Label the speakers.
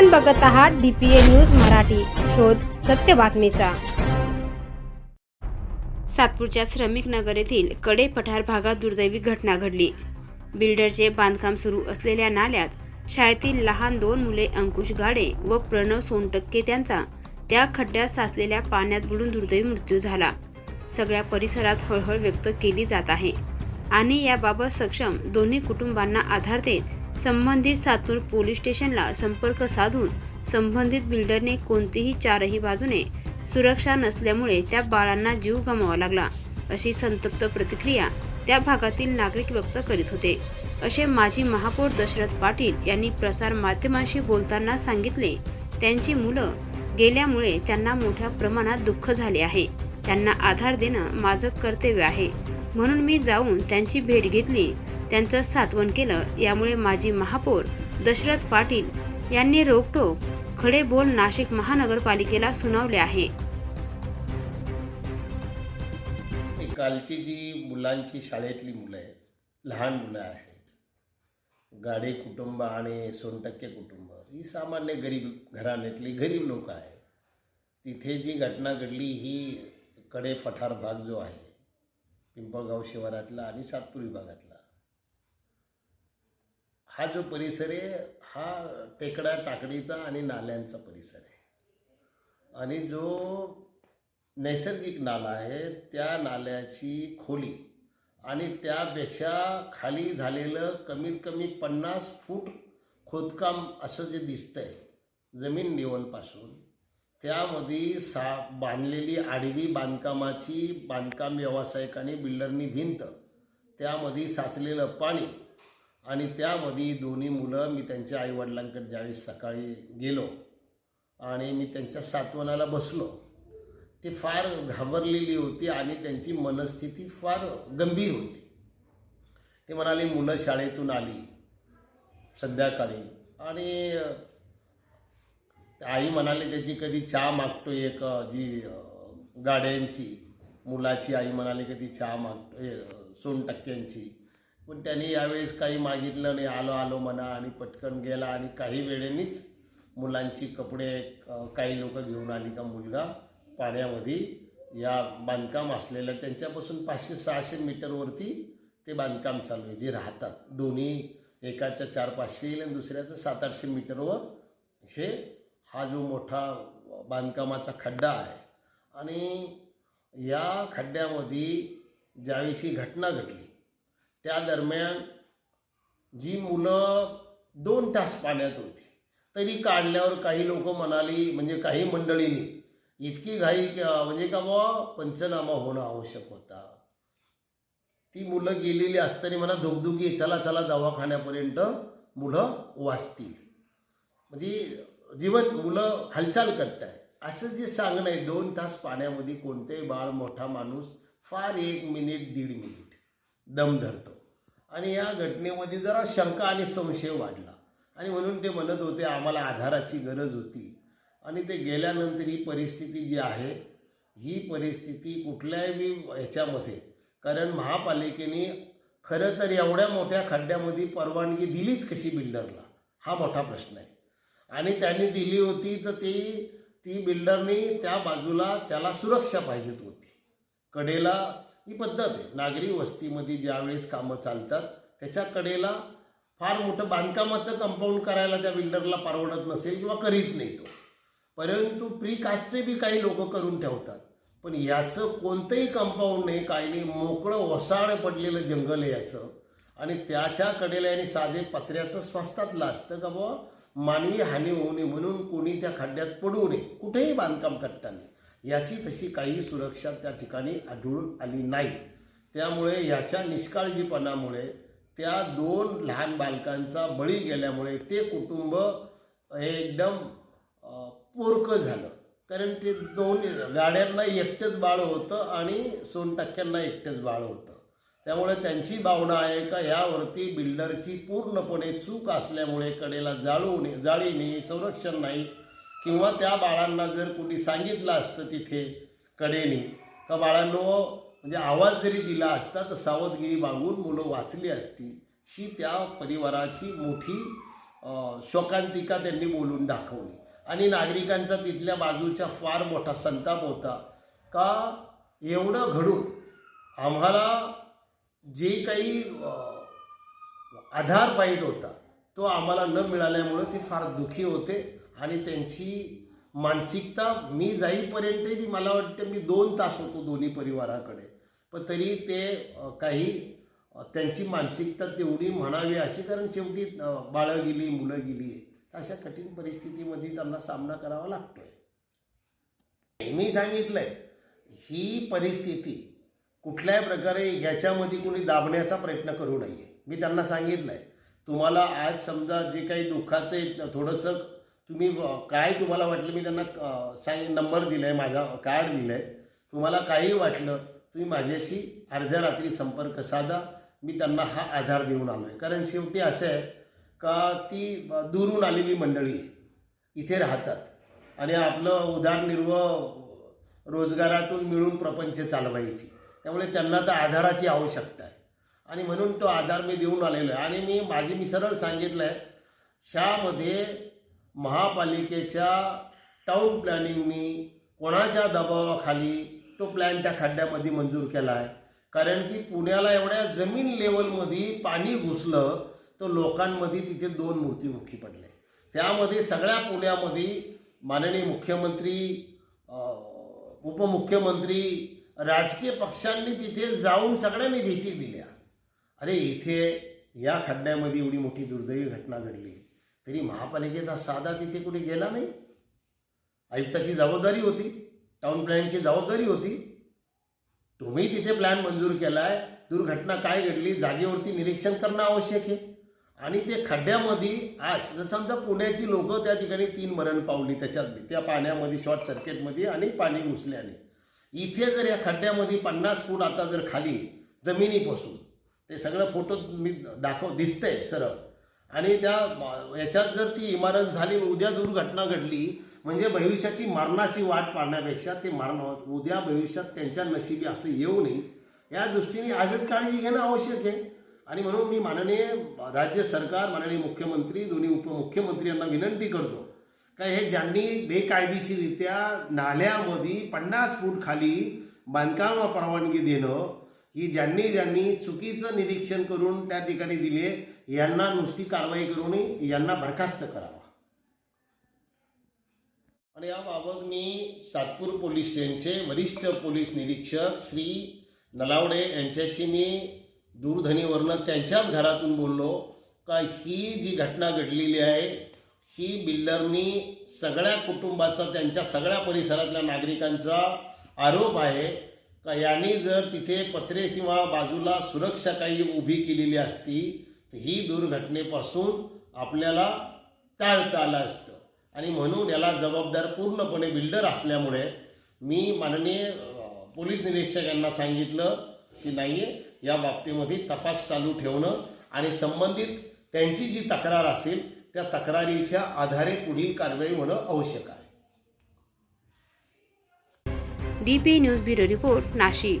Speaker 1: आपण बघत आहात डीपीए न्यूज मराठी. शोध सत्य बातमीचा. सातपूरच्या श्रमिक नगर येथील कडे पठार भागात दुर्दैवी घटना घडली. बिल्डरचे बांधकाम सुरू असलेल्या नाल्यात शाळेतील लहान दोन मुले अंकुश गाडे व प्रणव सोनटक्के त्यांचा त्या खड्ड्यात साचलेल्या पाण्यात बुडून दुर्दैवी मृत्यू झाला. सगळ्या परिसरात हळहळ व्यक्त केली जात आहे. आणि याबाबत सक्षम दोन्ही कुटुंबांना आधार देत संबंधित सातूर पोलीस स्टेशनला संपर्क साधून संबंधित बिल्डरने कोणतीही चारही बाजूने सुरक्षा नसल्यामुळे त्या बाळांना जीव गमावा लागला अशी संतप्त प्रतिक्रिया त्या भागातील नागरिक व्यक्त करीत होते. असे माजी महापौर दशरथ पाटील यांनी प्रसार माध्यमांशी बोलताना सांगितले त्यांची मुलं गेल्यामुळे त्यांना मोठ्या प्रमाणात दुःख झाले आहे. त्यांना आधार देणं माझं कर्तव्य आहे. म्हणून मी जाऊन त्यांची भेट घेतली. त्यांचं सात्वन केलं. यामुळे माजी महापौर दशरथ पाटील यांनी रोकटोक खडे बोल नाशिक महानगरपालिकेला सुनावले आहे.
Speaker 2: कालची जी मुलांची शाळेतली मुलं आहेत लहान मुलं आहेत गाडे कुटुंब आणि सोनटक्के कुटुंब ही सामान्य गरीब घराण्यातली गरीब लोक आहेत. तिथे जी घटना घडली ही कडे फठार भाग जो आहे पिंपळगाव शिवारातला आणि सातपूर विभागातला हा जो परिसर आहे हा टेकडा टाकडीचा आणि नाल्यांचा परिसर आहे. आणि जो नैसर्गिक नाला आहे त्या नाल्याची खोली आणि त्यापेक्षा खाली झालेलं कमीत कमी पन्नास फूट खोदकाम असं जे दिसतंय जमीन लेवलपासून त्यामध्ये सा बांधलेली आडवी बांधकामाची बांधकाम व्यावसायिकांनी बिल्डरनी भिंत त्यामध्ये साचलेलं पाणी आणि त्यामध्ये दोन्ही मुलं मी त्यांच्या आईवडिलांकडे ज्यावेळेस सकाळी गेलो आणि मी त्यांच्या सातवनाला बसलो ती फार घाबरलेली होती आणि त्यांची मनस्थिती फार गंभीर होती. ते म्हणाले मुलं शाळेतून आली संध्याकाळी. आणि आई म्हणाले त्याची कधी चहा मागतो एक जी गाड्यांची. मुलाची आई म्हणाली कधी चहा मागतो सोन टक्क्यांची सोनटक्क्यांची. पण त्यांनी यावेळेस काही मागितलं नाही. आलो आलो म्हणा आणि पटकन गेला आणि काही वेळेनेच मुलांची कपडे काही लोक घेऊन आली का मुलगा पाण्यामध्ये. या बांधकाम असलेल्या त्यांच्यापासून पाचशे सहाशे मीटरवरती ते बांधकाम चालू आहे जे राहतात. दोन्ही एकाच्या चार पाचशे येईल आणि दुसऱ्याचं सात आठशे मीटरवर हे हा जो मोठा बांधकामाचा खड्डा आहे. आणि या खड्ड्यामध्ये ज्यावेळेस ही घटना घडली त्या दरम्यान जी मुलं दोन तास पाण्यात होती तरी काढल्यावर काही लोक म्हणाली म्हणजे काही मंडळींनी इतकी घाई म्हणजे का बाबा पंचनामा होणं आवश्यक होता. ती मुलं गेलेली असताना मला धुकधुकी चला चला दवाखान्यापर्यंत मुलं वाचतील. म्हणजे जीवन मुलं हालचाल करत आहे असं जे सांगणं आहे दोन तास पाण्यामध्ये कोणतेही बाळ मोठा माणूस फार एक मिनिट दीड मिनिट. दम धरतो. आणि या घटनेमध्ये जरा शंका आणि संशय वाढला. आणि म्हणून ते म्हणत होते आम्हाला आधाराची गरज होती. आणि ते गेल्यानंतर ही परिस्थिती जी आहे ही परिस्थिती कुठल्याही ह्याच्यामध्ये कारण महापालिकेने खरं तर एवढ्या मोठ्या खड्ड्यामध्ये परवानगी दिलीच कशी बिल्डरला? हा मोठा प्रश्न आहे. आणि त्यांनी दिली होती तर ती ती बिल्डरनी त्या बाजूला त्याला सुरक्षा पाहिजेत होती. कडेला ही पद्धत आहे. नागरी वस्तीमध्ये ज्यावेळेस कामं चालतात त्याच्या कडेला फार मोठं बांधकामाचं कंपाऊंड करायला त्या बिल्डरला परवडत नसेल किंवा करीत नाही तो. परंतु प्री कास्टचे बी काही लोक करून ठेवतात. पण याचं कोणतंही कंपाऊंड नाही काही नाही मोकळं वसाळ पडलेलं जंगल आहे याचं. आणि त्याच्या कडेला आणि साधे पत्र्याचं स्वस्तातलं असतं का बुवा? मानवी हानी होऊ नये म्हणून कोणी त्या खड्ड्यात पडू नये. कुठेही बांधकाम करताना याची तशी काही सुरक्षा त्या ठिकाणी आढळून आली नाही. त्यामुळे याच्या निष्काळजीपणामुळे त्या दोन लहान बालकांचा बळी गेल्यामुळे ते कुटुंब एकदम पोरकं झालं. कारण ते दोन गाड्यांना एकटेच बाळ होतं आणि सोनटक्क्यांना एकटेच बाळ होतं. त्यामुळे त्यांची भावना आहे का यावरती बिल्डरची पूर्णपणे चूक असल्यामुळे कडेला जाळू जाळीने जाळी नाही संरक्षण नाही किंवा त्या बाळांना जर कोणी सांगितलं असतं तिथे कडेने का बाळांनो म्हणजे आवाज जरी दिला असता तर सावधगिरी बाळगून मुलं वाचली असती ही त्या परिवाराची मोठी शोकांतिका त्यांनी बोलून दाखवली. आणि नागरिकांचा तिथल्या बाजूच्या फार मोठा संताप होता का एवढं घडून आम्हाला जे काही आधार पाहिजे होता तो आम्हाला न मिळाल्यामुळं ते फार दुःखी होते. आणि त्यांची मानसिकता मी जाईपर्यंतही मला वाटतं मी दोन तास होतो दोन्ही परिवाराकडे. पण तरी ते काही त्यांची मानसिकता तेवढी म्हणावी अशी कारण शेवटी बाळं गेली मुलं गेली अशा कठीण परिस्थितीमध्ये त्यांना सामना करावा लागतोय. मी सांगितलंय ही परिस्थिती कुठल्याही प्रकारे याच्यामध्ये कोणी दाबण्याचा प्रयत्न करू नये. मी त्यांना सांगितलंय तुम्हाला आज समजा जे काही दुःखाचं आहे, थोडंसं तुम्ही काय तुम्हाला वाटलं? मी त्यांना सांग नंबर आहे माझा कार्ड दिलं आहे तुम्हाला काही वाटलं तुम्ही माझ्याशी अर्ध्या रात्री संपर्क साधा. मी त्यांना हा आधार देऊन आलो आहे कारण शेवटी असं आहे का ती दुरून आलेली मंडळी इथे राहतात. आणि आपलं उदारनिर्वाह रोजगारातून मिळून प्रपंच चालवायची. त्यामुळे त्यांना तर आधाराची आवश्यकता आहे. आणि म्हणून तो आधार मी देऊन आलेलो आहे. आणि मी माझी मी सरळ सांगितलं आहे ह्यामध्ये महापालिकेच्या टाऊन प्लॅनिंगनी कोणाच्या दबावाखाली तो प्लॅन त्या खड्ड्यामध्ये मंजूर केला आहे? कारण की पुण्याला एवढ्या जमीन लेवलमध्ये पाणी घुसलं तर लोकांमध्ये तिथे दोन मूर्तीमुखी पडले. त्यामध्ये सगळ्या पुण्यामध्ये माननीय मुख्यमंत्री उपमुख्यमंत्री राजकीय पक्षांनी तिथे जाऊन सगळ्यांनी भेटी दिल्या. अरे इथे या खड्ड्यामध्ये एवढी मोठी दुर्दैवी घटना घडली. तरी महापालिकेचा साधा तिथे कुठे गेला नाही. आयुक्ताची जबाबदारी होती टाउन प्लॅनची जबाबदारी होती. तुम्ही तिथे प्लॅन मंजूर केला आहे दुर्घटना काय घडली जागेवरती निरीक्षण करणं आवश्यक आहे. आणि ते खड्ड्यामध्ये आज जर समजा पुण्याची लोक त्या ठिकाणी तीन मरण पावली त्याच्यात त्या पाण्यामध्ये शॉर्ट सर्किटमध्ये आणि पाणी घुसल्याने इथे जर या खड्ड्यामध्ये पन्नास फूट आता जर खाली जमिनीपासून ते सगळं फोटो मी दाखव दिसतंय सरळ. आणि त्या याच्यात जर ती इमारत झाली उद्या दुर्घटना घडली म्हणजे भविष्याची मरणाची वाट पाहण्यापेक्षा ते मरण उद्या भविष्यात त्यांच्या नशिबी असं येऊ नये. या दृष्टीने आजच काळजी घेणं आवश्यक आहे. आणि म्हणून मी माननीय राज्य सरकार माननीय मुख्यमंत्री दोन्ही उपमुख्यमंत्री यांना विनंती करतो का हे ज्यांनी बेकायदेशीरित्या नाल्यामध्ये पन्नास फूट खाली बांधकाम परवानगी देणं ही ज्यांनी ज्यांनी चुकीचं निरीक्षण करून त्या ठिकाणी दिले यांना नुसती कारवाई करून यांना बरखास्त करावा. आणि याबाबत मी सातपूर पोलीस स्टेशनचे वरिष्ठ पोलीस निरीक्षक श्री नलावडे यांच्याशी मी दूरध्वनीवरनं त्यांच्याच घरातून बोललो का ही जी घटना घडलेली आहे ही बिल्डरनी सगळ्या कुटुंबाचा त्यांच्या सगळ्या परिसरातल्या नागरिकांचा आरोप आहे का यांनी जर तिथे पत्रे किंवा बाजूला सुरक्षा काही उभी केलेली असती तर ही दुर्घटनेपासून आपल्याला टाळता आलं असतं. आणि म्हणून याला जबाबदार पूर्णपणे बिल्डर असल्यामुळे मी माननीय पोलीस निरीक्षक यांना सांगितलं की नाही आहे या बाबतीमध्ये तपास चालू ठेवणं आणि संबंधित त्यांची जी तक्रार असेल त्या तक्रारीच्या आधारे पुढील कारवाई होणं आवश्यक आहे.
Speaker 1: D P news bureau report Nashik.